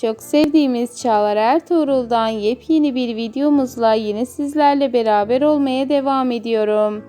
Çok sevdiğimiz Çağlar Ertuğrul'dan yepyeni bir videomuzla yine sizlerle beraber olmaya devam ediyorum.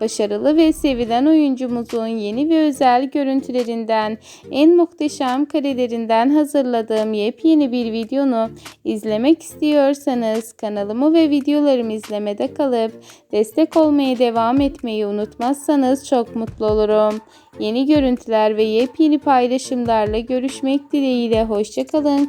Başarılı ve sevilen oyuncumuzun yeni ve özel görüntülerinden, en muhteşem karelerinden hazırladığım yepyeni bir videonu izlemek istiyorsanız kanalımı ve videolarımı izlemede kalıp destek olmaya devam etmeyi unutmazsanız çok mutlu olurum. Yeni görüntüler ve yepyeni paylaşımlarla görüşmek dileğiyle hoşçakalın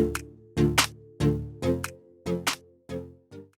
you